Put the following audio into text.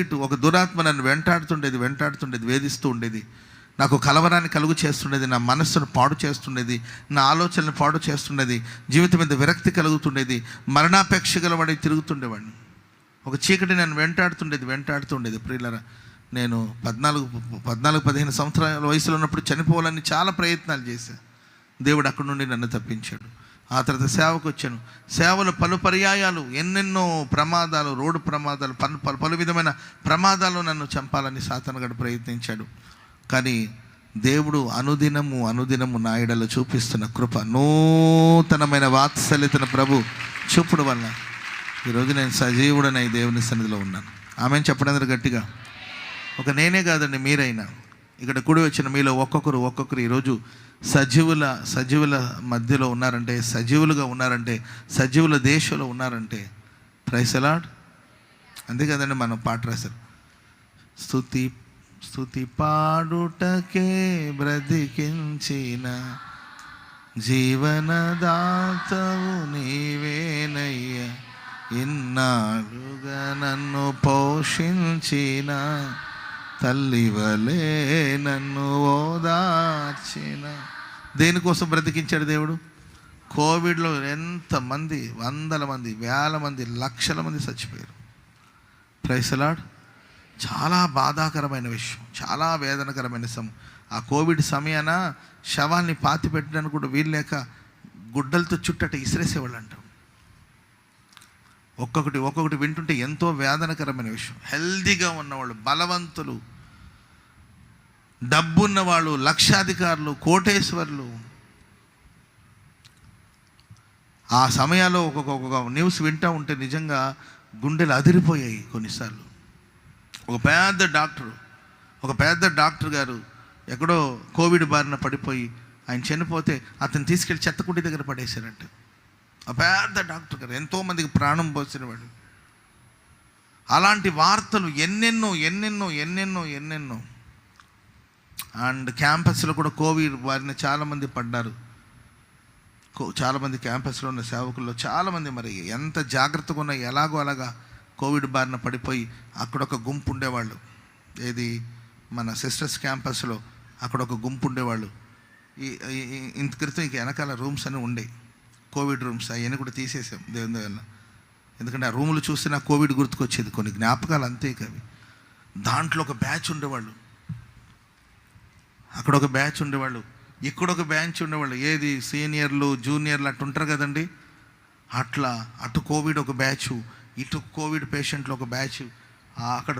Spirit ఒక దురాత్మ నన్ను వెంటాడుతుండేది వెంటాడుతుండేది వేధిస్తూ ఉండేది. నాకు కలవరాన్ని కలుగు చేస్తుండేది నా మనస్సును పాడు చేస్తుండేది నా ఆలోచనలు పాడు చేస్తుండేది జీవితం మీద విరక్తి కలుగుతుండేది మరణాపేక్ష గలవాడి తిరుగుతుండేవాడిని. ఒక చీకటి నన్ను వెంటాడుతుండేది వెంటాడుతుండేది. ప్రియులరా నేను పద్నాలుగు పద్నాలుగు పదిహేను సంవత్సరాల వయసులో ఉన్నప్పుడు చనిపోవాలని చాలా ప్రయత్నాలు చేశాను దేవుడు అక్కడ నుండి నన్ను తప్పించాడు. ఆ తర్వాత సేవకు వచ్చాను. సేవలు పలు పర్యాయాలు ఎన్నెన్నో ప్రమాదాలు రోడ్డు ప్రమాదాలు పలు పలు పలు విధమైన ప్రమాదాలు నన్ను చంపాలని సాతనగడు ప్రయత్నించాడు. కానీ దేవుడు అనుదినము అనుదినము నాయుడలో చూపిస్తున్న కృప నూతనమైన వాత్సల్యతను ప్రభు చూపుడు వల్ల ఈరోజు నేను సజీవుడనై దేవుని సన్నిధిలో ఉన్నాను. ఆమె చెప్పడం గట్టిగా. ఒక నేనే కాదండి మీరైనా. ఇక్కడ కూడి వచ్చిన మీలో ఒక్కొక్కరు ఒక్కొక్కరు ఈరోజు సజీవుల సజీవుల మధ్యలో ఉన్నారంటే సజీవులుగా ఉన్నారంటే సజీవుల దేశంలో ఉన్నారంటే ప్రైసలాడ్ అంతే కదండి మనం పాట రాశారు. స్థుతి స్థుతి పాడుటకే బ్రతికించిన జీవనదాతవు నీవేనయ్య. ఇన్నాళ్ళుగా నన్ను పోషించిన తల్లివలే నన్ను ఓదార్చిన. దేనికోసం బ్రతికించాడు దేవుడు? కోవిడ్లో ఎంతమంది వందల మంది వేల మంది లక్షల మంది చచ్చిపోయారు. ప్రైసలాడ్ చాలా బాధాకరమైన విషయం చాలా వేదనకరమైన సమయం ఆ కోవిడ్ సమయాన శవాల్ని పాతి పెట్టడానికి కూడా వీల్లేక గుడ్డలతో చుట్టట ఇసిరేసేవాళ్ళు అంటాం ఒక్కొక్కటి ఒక్కొక్కటి వింటుంటే ఎంతో వేదనకరమైన విషయం. హెల్దీగా ఉన్నవాళ్ళు బలవంతులు డబ్బున్నవాళ్ళు లక్షాధికారులు కోటేశ్వర్లు. ఆ సమయాల్లో ఒక్కొక్క ఒక్కొక్క న్యూస్ వింటూ ఉంటే నిజంగా గుండెలు అదిరిపోయాయి కొన్నిసార్లు. ఒక పెద్ద డాక్టర్ ఒక పెద్ద డాక్టర్ గారు ఎక్కడో కోవిడ్ బారిన పడిపోయి ఆయన చనిపోతే అతను తీసుకెళ్ళి చెత్తకుంటి దగ్గర పడేశారంటే. పెద్ద డాక్టర్ గారు ఎంతోమందికి ప్రాణం పోసినవాడు. అలాంటి వార్తలు ఎన్నెన్నో ఎన్నెన్నో ఎన్నెన్నో ఎన్నెన్నో. అండ్ క్యాంపస్లో కూడా కోవిడ్ వారిని చాలామంది పడ్డారు. కో- చాలామంది క్యాంపస్లో ఉన్న సేవకుల్లో చాలామంది మరి ఎంత జాగ్రత్తగా ఉన్నా ఎలాగో అలాగా కోవిడ్ బారిన పడిపోయి అక్కడ ఒక గుంపు ఉండేవాళ్ళు. ఏది? మన సిస్టర్స్ క్యాంపస్లో అక్కడ ఒక గుంపు ఉండేవాళ్ళు. ఈ ఇంత క్రితం ఇక వెనకాల రూమ్స్ అని ఉండేవి కోవిడ్ రూమ్స్ అవన్నీ కూడా తీసేసాం దేవుని దగ్గర ఎందుకంటే ఆ రూములు చూస్తే నాకు కోవిడ్ గుర్తుకొచ్చేది కొన్ని జ్ఞాపకాలు అంతే కవి దాంట్లో ఒక బ్యాచ్ ఉండేవాళ్ళు. అక్కడ ఒక బ్యాచ్ ఉండేవాళ్ళు. ఇక్కడ ఒక బ్యాచ్ ఉండేవాళ్ళు. ఏది? సీనియర్లు జూనియర్లు అట్లా ఉంటారు కదండి. అట్లా అటు కోవిడ్ ఒక బ్యాచ్ ఇటు కోవిడ్ పేషెంట్లు ఒక బ్యాచ్. అక్కడ